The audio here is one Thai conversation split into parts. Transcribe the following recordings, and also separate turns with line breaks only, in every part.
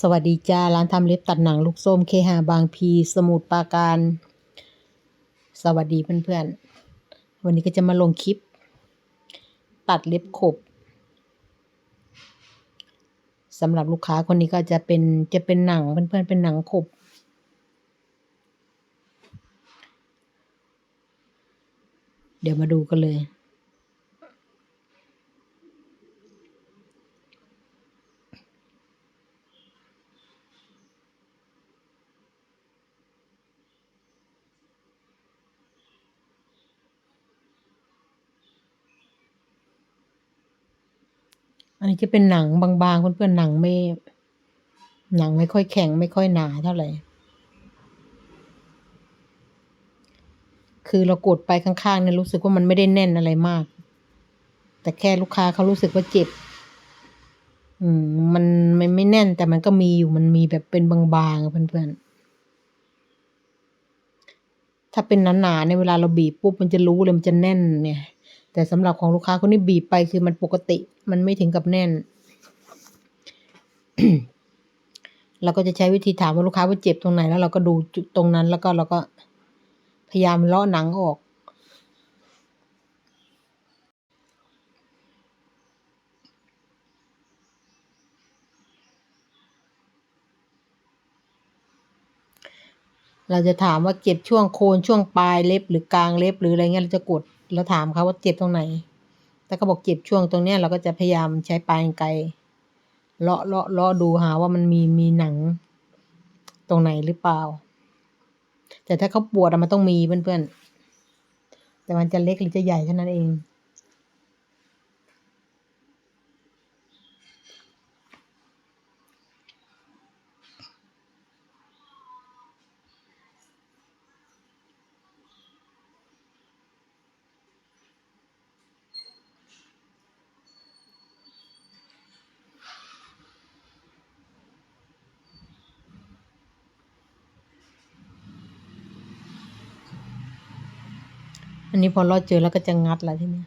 สวัสดีจ้า ร้านทำเล็บตัดหนังลูกส้มเคหาบางพี สมุทรปราการ สวัสดีเพื่อนๆ วันนี้ก็จะมาลงคลิป ตัดเล็บขบสำหรับลูกค้าคนนี้ก็จะเป็นจะเป็นหนังเพื่อนๆเป็นหนังขบ เดี๋ยวมาดูกันเลย อันนี้จะเป็นหนังบางๆเพื่อนๆหนังไม่ หนังไม่ค่อยแข็งไม่ค่อยหนาเท่าไหร่ คือเรากดไปข้างๆเนี่ยรู้สึกว่ามันไม่ได้แน่นอะไรมาก แต่แค่ลูกค้าเขารู้สึกว่าเจ็บ อืม มันไม่ไม่แน่นแต่มันก็มีอยู่มันมีแบบเป็นบางๆเพื่อนๆถ้าเป็นหนาๆในยเวลาเราบีบปุ๊บมันจะรู้เลยมันจะแน่นเนี่ย แต่สำหรับของลูกค้าคนนี้บีบไปคือมันปกติ มันไม่ถึงกับแน่น เราก็จะใช้วิธีถามว่าลูกค้าว่าเจ็บตรงไหนแล้วเราก็ดูตรงนั้นแล้วก็เราก็พยายามเลาะหนังออก เราจะถามว่าเจ็บช่วงโคนช่วงปลายเล็บหรือกลางเล็บหรืออะไรเงี้ยเราจะกดแล้วถามเขาว่าเจ็บตรงไหนถ้าเขาบอกเจ็บช่วงตรงเนี้ยเราก็จะพยายามใช้ปลายกรรไกรเลาะเลาะเลาะดูหาว่ามันมีมีหนัง ตรงไหนหรือเปล่า แต่ถ้าเขาปวดมันต้องมีเพื่อนๆแต่มันจะเล็กหรือจะใหญ่เท่านั้นเอง อันนี้พอเราเจอแล้วก็จะงัดแล้วทีเนี้ย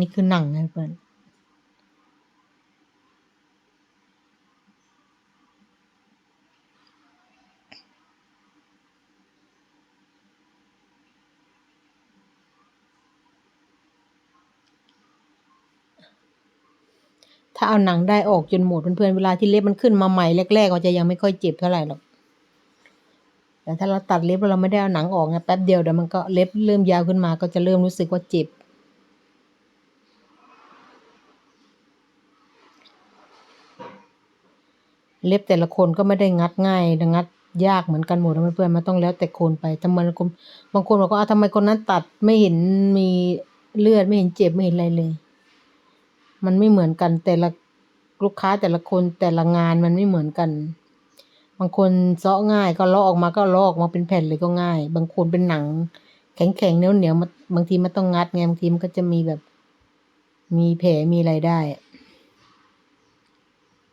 นี่คือหนังนะเพื่อนถ้าเอาหนังได้ออกจนหมดเพื่อนๆเวลาที่เล็บมันขึ้นมาใหม่แรกๆมันจะยังไม่ค่อยเจ็บเท่าไหร่หรอก แต่ถ้าเราตัดเล็บแล้วเราไม่ได้เอาหนังออกเนี่ยแป๊บเดียวเดี๋ยวมันก็เล็บเริ่มยาวขึ้นมาก็จะเริ่มรู้สึกว่าเจ็บ เล็บแต่ละคนก็ไม่ได้งัดง่ายงัดยากเหมือนกันหมดนะเพื่อนๆมันต้องแล้วแต่คนไปทำไมคนบางคนบอกว่าทำไมคนนั้นตัดไม่เห็นมีเลือดไม่เห็นเจ็บไม่เห็นอะไรเลย มันไม่เหมือนกันแต่ละลูกค้าแต่ละคนแต่ละงานมันไม่เหมือนกัน บางคนเซาะง่ายก็เลาะออกมาก็เลาะออกมาเป็นแผ่นเลยก็ง่าย บางคนเป็นหนัง แข็งๆเหนียวๆบางทีมันต้องงัดไงบางทีมันก็จะมีแบบ มีแผลมีอะไรได้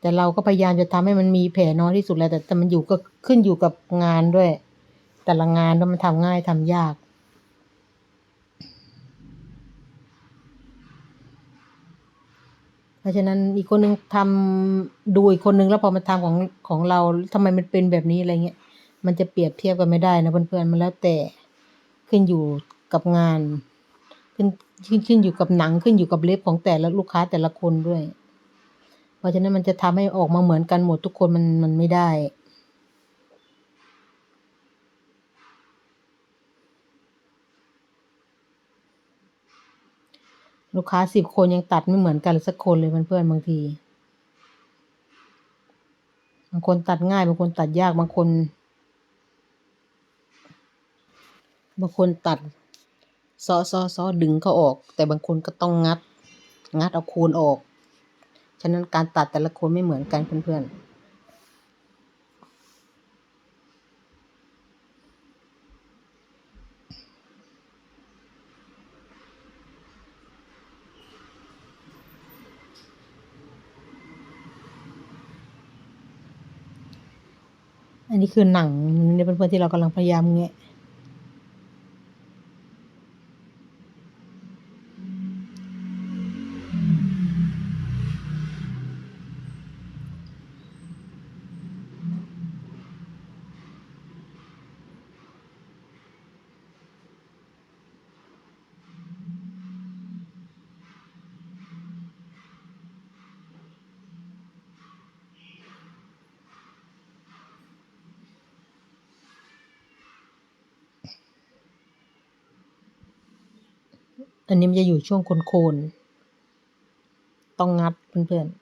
แต่เราก็พยายามจะทำให้มันมีแผลน้อยที่สุดแหละแต่แต่มันอยู่ก็ขึ้นอยู่กับงานด้วย แต่ละงานแล้วมันทำง่ายทำยาก เพราะฉะนั้นอีกคนนึงทำดูอีกคนนึงแล้วพอมาทำของของเราทำไมมันเป็นแบบนี้อะไรเงี้ยมันจะเปรียบเทียบกันไม่ได้นะเพื่อนๆมันแล้วแต่ขึ้นอยู่กับงาน ขึ้นขึ้นขึ้นอยู่กับหนังขึ้นอยู่กับเล็บของแต่ละลูกค้าแต่ละคนด้วย เพราะฉะนั้นมันจะทำให้ออกมาเหมือนกันหมดทุกคนมันมันไม่ได้ลูกค้าสิบคนยังตัดไม่เหมือนกันสักคนเลยเพื่อนๆบางที บางคนตัดง่ายบางคนตัดยากบางคน บางคนตัดซ้อซ้อซ้อดึงเขาออก แต่บางคนก็ต้องงัด งัดเอาโคนออก ฉะนั้นการตัดแต่ละคนไม่เหมือนกันเพื่อนๆอันนี้คือหนังนี่เพื่อนๆที่เรากำลังพยายามแงะ อันนี้มันจะอยู่ช่วงโคนๆต้องงัดเพื่อนๆ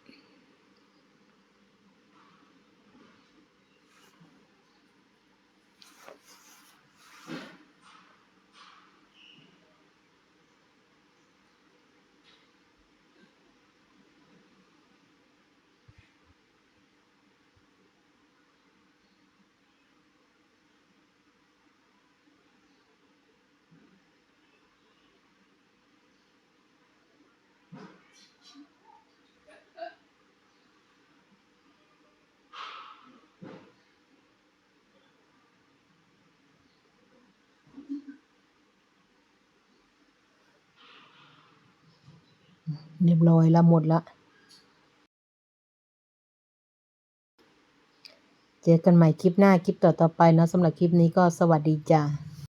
เรียบร้อยละหมดละ เจอกันใหม่คลิปหน้าคลิปต่อๆไปนะสำหรับคลิปนี้ก็สวัสดีจ้า